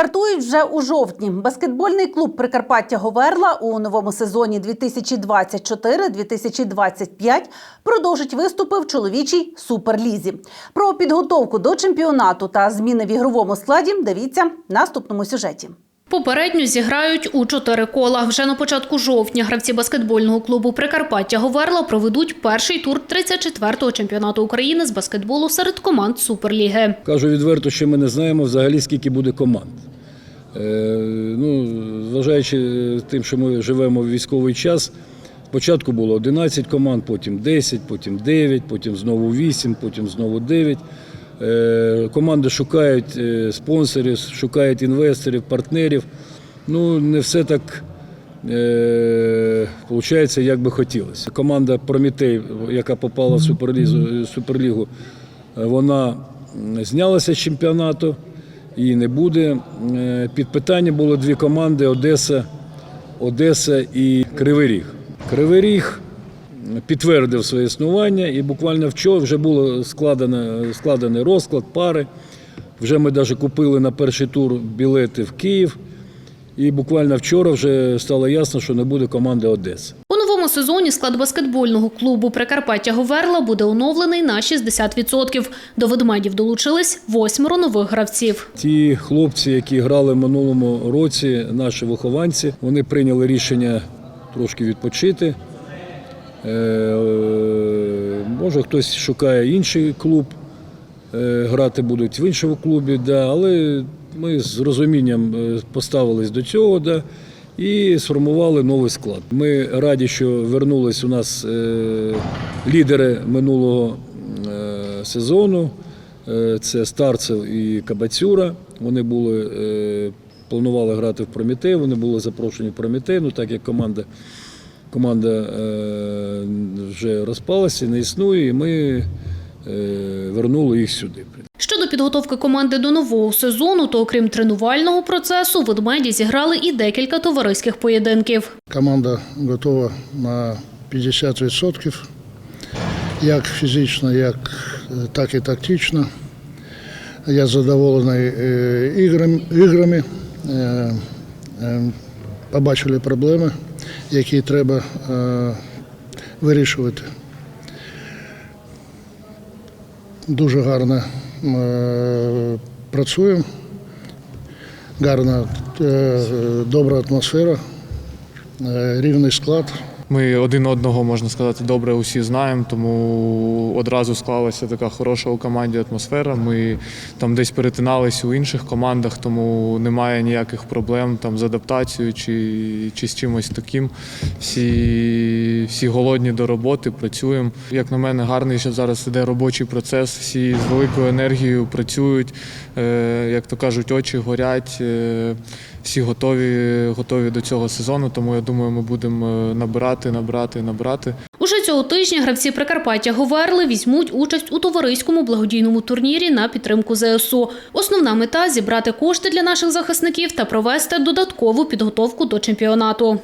стартують вже у жовтні. Баскетбольний клуб Прикарпаття Говерла у новому сезоні 2024-2025 продовжить виступи в чоловічій суперлізі. Про підготовку до чемпіонату та зміни в ігровому складі дивіться в наступному сюжеті. Попередньо зіграють у чотири кола. Вже на початку жовтня гравці баскетбольного клубу Прикарпаття Говерла проведуть перший тур 34-го чемпіонату України з баскетболу серед команд Суперліги. Кажу відверто, що ми не знаємо взагалі, скільки буде команд. Е, ну, зважаючи тим, що ми живемо в військовий час, спочатку було 11 команд, потім 10, потім 9, потім знову 8, потім знову 9. Е, команди шукають е, спонсорів, шукають інвесторів, партнерів. Ну, не все так е, виходить, як би хотілося. Команда Прометей, яка попала в Суперлігу, е, вона знялася з чемпіонату і не буде. Е, Під питання було дві команди Одеса, Одеса і Кривий Ріг. Кривий Ріг підтвердив своє існування і буквально вчора вже було складено, складений розклад пари. Вже ми навіть купили на перший тур білети в Київ. І буквально вчора вже стало ясно, що не буде команди Одеси. У новому сезоні склад баскетбольного клубу Прикарпаття Говерла буде оновлений на 60%. До ведмедів долучились восьмеро нових гравців. Ті хлопці, які грали в минулому році, наші вихованці, вони прийняли рішення трошки відпочити. Е, Може, хтось шукає інший клуб, е, грати будуть в іншому клубі, да, але ми з розумінням е, поставились до цього да, і сформували новий склад. Ми раді, що вернулись у нас е, лідери минулого е, сезону. Е, Це Старцев і Кабацюра. Вони були, е, планували грати в Прометей, вони були запрошені в Прометей, ну так як команда, команда е, вже розпалася, не існує, і ми е, вернули їх сюди. Щодо підготовки команди до нового сезону, то окрім тренувального процесу, ведмеді зіграли і декілька товариських поєдинків. Команда готова на 50%, як фізично, як, е, так і тактично. Я задоволений іграми. Побачили проблеми, які треба е, вирішувати. Дуже гарно е, працюємо, гарна, е, добра атмосфера, рівний склад. Ми один одного, можна сказати, добре усі знаємо, тому одразу склалася така хороша у команді атмосфера. Ми там десь перетиналися у інших командах, тому немає ніяких проблем там з адаптацією чи, чи з чимось таким. Всі, всі голодні до роботи, працюємо. Як на мене, гарний, що зараз іде робочий процес, всі з великою енергією працюють, е, як то кажуть, очі горять. е, всі готові, готові до цього сезону, тому я думаю, ми будемо е, набирати, набрати, набрати. Уже цього тижня гравці Прикарпаття Говерли візьмуть участь у товариському благодійному турнірі на підтримку ЗСУ. Основна мета зібрати кошти для наших захисників та провести додаткову підготовку до чемпіонату.